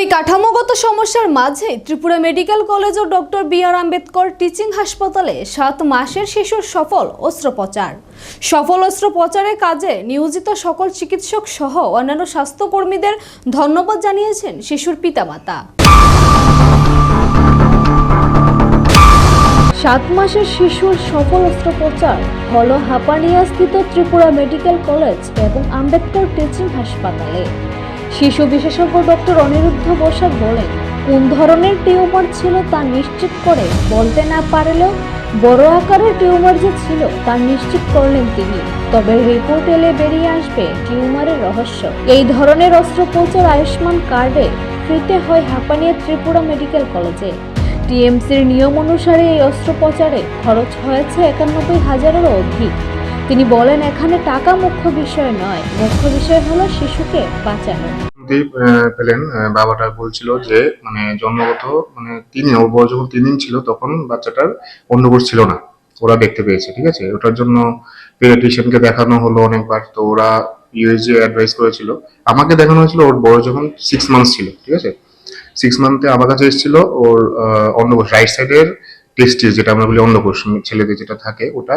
পরিকাঠামোগত সমস্যার মাঝে Tripura medical college ও doctor B R Ambedkar teaching হাসপাতালে সাত মাসের শিশুর সফল অস্ত্রোপচার। সফল অস্ত্রোপচারের কাজে নিয়োজিত সকল চিকিৎসক সহ অন্যান্য স্বাস্থ্যকর্মীদের ধন্যবাদ জানিয়েছেন শিশুর পিতামাতা। সাত মাসের শিশুর সফল অস্ত্রোপচার হল হাপানিয়া স্থিত ত্রিপুরা মেডিকেল কলেজ এবং আম্বেদকর টিচিং হাসপাতালে। শিশু বিশেষজ্ঞ ডক্টর অনিরুদ্ধ বসাক বলেন, কোন ধরনের টিউমার ছিল তা নিশ্চিত করে বলতে না পারলেও বড় আকারের টিউমার যে ছিল তা নিশ্চিত করলেন তিনি। তবে রিপোর্ট এলে বেরিয়ে আসবে টিউমারের রহস্য। এই ধরনের অস্ত্রোপচার আয়ুষ্মান কার্ডে ফ্রিতে হয় হাপানিয়া ত্রিপুরা মেডিকেল কলেজে। টিএমসির নিয়ম অনুসারে এই অস্ত্রোপচারে খরচ হয়েছে একানব্বই হাজারেরও অধিক। তিনি বলেন এখানে টাকা মুখ্য বিষয় নয়। মুখ্য বিষয় হলো শিশুকে বাঁচানো। পেলেন বাবাটা বলছিল যে মানে জন্মগত মানে তিন ওর বয়স যখন তিন দিন ছিল তখন বাচ্চাটার অন্নকোষ ছিল না। ওরা দেখতে পেয়েছে ঠিক আছে? ওটার জন্য পেডিয়াট্রিশিয়ানকে দেখানো হলো অনেকবার। তো ওরা ইউএসজি অ্যাডভাইস করেছিল। আমাকে দেখানো হয়েছিল ওর বয়স যখন সিক্স মান্থস ছিল ঠিক আছে? সিক্স মান্থে আমার কাছে এসেছিল ওর আহ, অন্নকোষ রাইট সাইডের টেস্টিস যেটা আমরা বলি অন্নকোষ ছেলেদের যেটা থাকে ওটা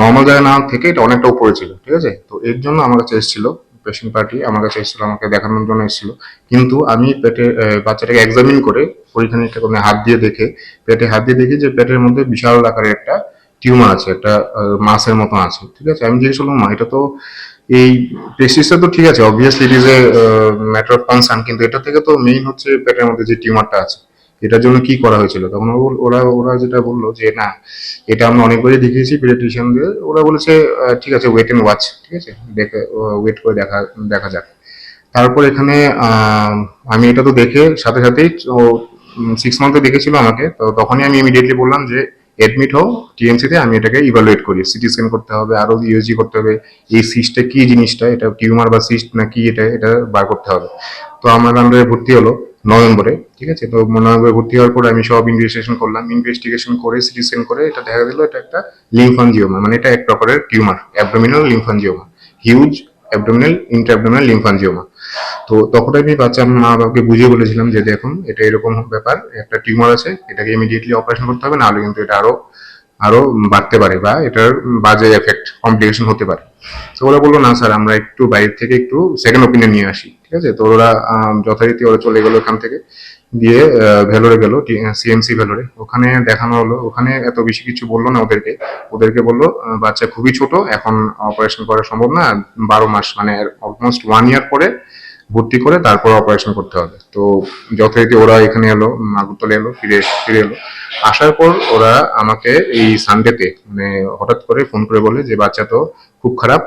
নর্মাল জায়গা না থেকে এটা অনেকটা উপরে ছিল, ঠিক আছে? তো এর জন্য আমার কাছে এসেছিল পেশেন্ট পার্টি আমার কাছে এসেছিল, আমাকে দেখানোর জন্য এসেছিল। কিন্তু আমি পেটে বাচ্চাটাকে এক্সামিন করে পরীক্ষা নিরীক্ষা করে হাত দিয়ে দেখে, পেটে হাত দিয়ে দেখি যে পেটের মধ্যে বিশাল আকারের একটা টিউমার আছে, একটা মাসের মতো আছে, ঠিক আছে? আমি জিজ্ঞেস করলাম, মা, এটা তো এই প্রেসিসটা তো ঠিক আছে obviously it is a matter of concern কিন্তু এটা থেকে তো মেইন হচ্ছে পেটের মধ্যে যে টিউমারটা আছে। এটার জন্য কি করা হয়েছিল? তখন ওরা ওরা যেটা বলল যে, না, এটা আমরা অনেকবারই দেখিয়েছি পিডিয়াট্রিশিয়ানদের ওরা বলেছে ঠিক আছে ওয়েট এন্ড ওয়াচ ঠিক আছে? দেখে ওয়েট করে দেখা দেখা যাক। তারপর এখানে আমি এটা তো দেখে সাথে সাথেই সিক্স মান্থে দেখেছিল আমাকে। তো তখনই আমি ইমিডিয়েটলি বললাম যে এডমিট হও টিএমসিতে আমি এটাকে ইভালুয়েট করি। সিটি স্ক্যান করতে হবে আরও ইউজি করতে হবে। এই সিস্টটা কি জিনিসটা? এটা টিউমার বা সিস্ট না কি এটা এটা বার করতে হবে। তো আমার আন্ডারে ভর্তি হলো। নভেম্বরে, ঠিক আছে? তো নভেম্বরে ভর্তি হওয়ার পরে আমি সব ইনভেস্টিগেশন করলাম। ইনভেস্টিগেশন করে সিটি স্ক্যান করে, এটা দেখা গেল এটা একটা লিমফানজিওমা মানে এটা এক প্রকারের tumour abdominal lymphangioma huge abdominal interabdominal lymphangioma তো তখন আমি বাচ্চা মা বাবাকে বুঝিয়ে বলেছিলাম যে দেখুন, এটা এরকম ব্যাপার, একটা টিউমার আছে, এটাকে ইমিডিয়েটলি অপারেশন করতে হবে না নাহলে কিন্তু এটা আরও আরও বাড়তে পারে বা এটার বাজে এফেক্ট কমপ্লিকেশন হতে পারে। তো ওরা বলল, না স্যার, আমরা একটু বাইরে থেকে একটু সেকেন্ড ওপিনিয়ন নিয়ে আসি। ঠিক আছে? তো ওরা যথারীতি ওরা চলে গেলো এখান থেকে। দিয়ে ভেলোরে গেল সিএমসি ভেলোরে। ওখানে দেখানো হলো, ওখানে এত বেশি কিছু বলল না ওদেরকে। ওদেরকে বলল বাচ্চা খুবই ছোট, এখন অপারেশন করা সম্ভব না। বারো মাস মানে অলমোস্ট ওয়ান ইয়ার পরে ভর্তি করে তারপর অপারেশন করতে হবে। তো যথারীতি ওরা এখানে এলো নাগরতলে এলো, ফিরে ফিরে এলো। আসার পর ওরা আমাকে এই সানডেতে মানে হঠাৎ করে ফোন করে বলে যে, বাচ্চা তো খুব খারাপ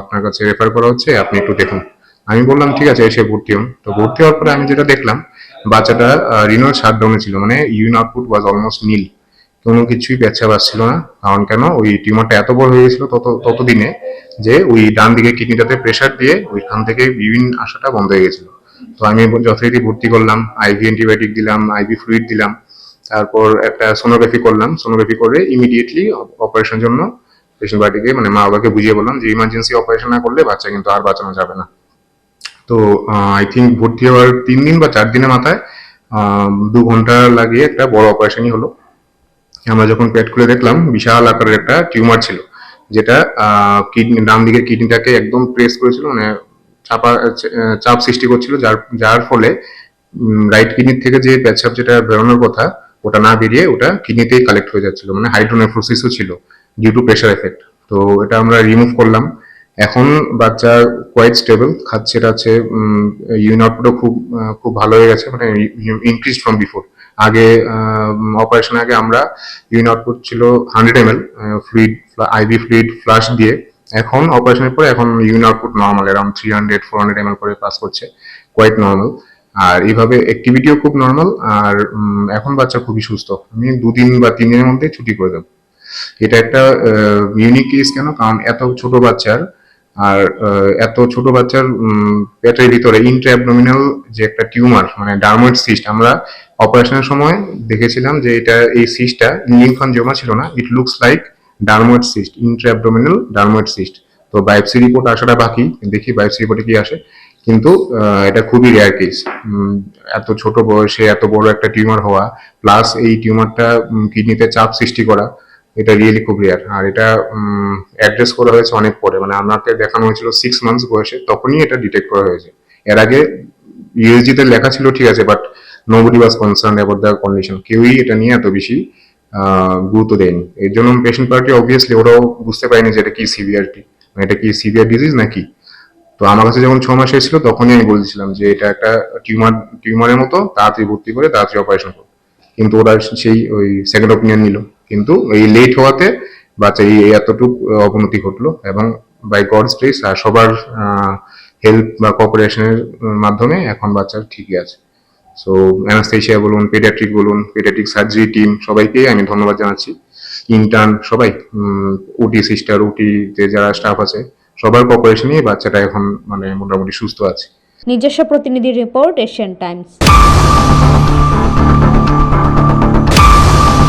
আপনার কাছে রেফার করা হচ্ছে, আপনি একটু দেখুন। আমি বললাম, ঠিক আছে, এসে ভর্তি হন। তো ভর্তি হওয়ার পরে আমি যেটা দেখলাম, বাচ্চাটা রিনোর শাটডাউনে ছিল মানে urine output was almost nil কোনো কিছুই পেচ্ছা পাচ্ছিল না, কারণ কেন? ওই টিউমারটা এত বড় হয়ে গেছিল তত, ততদিনে। যে ওই ডান দিকে কিডনিটাতে প্রেশার দিয়ে ওইখান থেকে বিভিন্ন আসাটা বন্ধ হয়ে গেছিল। তো আমি যথারীতি ভর্তি করলাম আইভি অ্যান্টিবায়োটিক দিলাম আইভি ফ্লুইড দিলাম, তারপর একটা সোনোগ্রাফি করলাম সোনোগ্রাফি করে ইমিডিয়েটলি অপারেশন জন্য পেশেন্ট বাড়িকে মানে মা বাবাকে বুঝিয়ে বললাম যে ইমার্জেন্সি অপারেশন না করলে বাচ্চা কিন্তু আর বাঁচানো যাবে না। তো আই থিঙ্ক ভর্তি হওয়ার তিন দিন বা চার দিনের মাথায় দু ঘণ্টা লাগিয়ে একটা বড় অপারেশনই হলো। আমরা যখন পেট খুলে দেখলাম, বিশাল আকারের একটা টিউমার ছিল। যেটা কিডনি ডান দিকের কিডনিটাকে একদম প্রেস করেছিল মানে চাপা চাপ সৃষ্টি করছিল, যার যার ফলে রাইট কিডনি থেকে যে পেচ্ছাপ যেটা বেরোনোর কথা, ওটা না বেরিয়ে ওটা কিডনিতেই কালেক্ট হয়ে যাচ্ছিল মানে হাইড্রোনেফ্রোসিসও ছিল ডিউ টু প্রেশার এফেক্ট তো এটা আমরা রিমুভ করলাম। এখন বাচ্চা কোয়াইট স্টেবল খাচ্ছে টাচ্ছে ইউরিন আউটপুটও খুব খুব ভালো হয়ে গেছে মানে ইনক্রিজ ফ্রম বিফোর আগে অপারেশন আগে আমরা ইউরিন আউটপুট ছিল hundred M L fluid IV fluid flush দিয়ে। এখন অপারেশনের পরে এখন urine output normal around three hundred four hundred M L করে পাস করছে কোয়াইট নর্মাল আর এইভাবে অ্যাক্টিভিটিও খুব নর্মাল আর এখন বাচ্চা খুবই সুস্থ। আমি দুদিন বা তিন দিনের মধ্যে ছুটি করে দেবো। এটা একটা ইউনিক কেস কেন? কারণ এত ছোট বাচ্চার আর এত ছোট বাচ্চার পেটের ভিতরে ইন্ট্রাঅ্যাবডোমিনাল যে একটা টিউমার মানে ডার্ময়েড সিস্ট আমরা অপারেশনের সময় দেখেছিলাম যে এটা, এই সিস্টটা জমা ছিল না it looks like dermoid cyst intraabdominal dermoid cyst তো বায়োপসি রিপোর্ট আসাটা বাকি, দেখি বায়োপসি রিপোর্টে কি আসে। কিন্তু এটা খুবই রেয়ার কেস এত ছোট বয়সে এত বড় একটা টিউমার হওয়া প্লাস এই টিউমারটা কিডনিতে চাপ সৃষ্টি করা এটা রিয়েলি খুব রেয়ার আর এটা অ্যাড্রেস করা হয়েছে অনেক পরে। মানে আমাকে দেখানো হয়েছিল সিক্স মান্থস বয়সে, তখনই এটা ডিটেক্ট করা হয়েছে। এর আগে ইউএসজি তে লেখা ছিল, ঠিক আছে but nobody was concern about the condition কেউই এটা নিয়ে এত বেশি গুরুত্ব দেয়নি। এর জন্য পেশেন্ট পার্টি অবভিয়াসলি ওরাও বুঝতে পারেনি যে এটা কি সিভিয়ারিটি মানে এটা কি সিভিয়ার ডিজিজ নাকি? তো আমার কাছে যখন ছ মাস এসেছিল, তখনই আমি বলছিলাম যে এটা একটা টিউমার টিউমারের মতো, তাড়াতাড়ি ভর্তি করে তাড়াতাড়ি অপারেশন করো। কিন্তু ওরা সেই ওই সেকেন্ড ওপিনিয়ন নিল। কিন্তু এই লেট হওয়াতে বাচ্চা এই এতটুকু অবনতি ঘটলো এবং বাই গডস প্লেস আর সবার হেল্প বা কোঅপারেশনের মাধ্যমে এখন বাচ্চা ঠিকই আছে। সো অ্যানাস্থেশিয়া বলুন পেডিয়াট্রিক বলুন পেডিয়াট্রিক সার্জারি টিম সবাইকেই আমি ধন্যবাদ জানাচ্ছি। ইন্টার্ন সবাই ওটি সিস্টার ওটি যে যারা স্টাফ আছে, সবার কোঅপারেশনই বাচ্চাটা এখন মানে মোটামুটি সুস্থ আছে। নিজস্ব প্রতিনিধি রিপোর্ট এশিয়ান টাইমস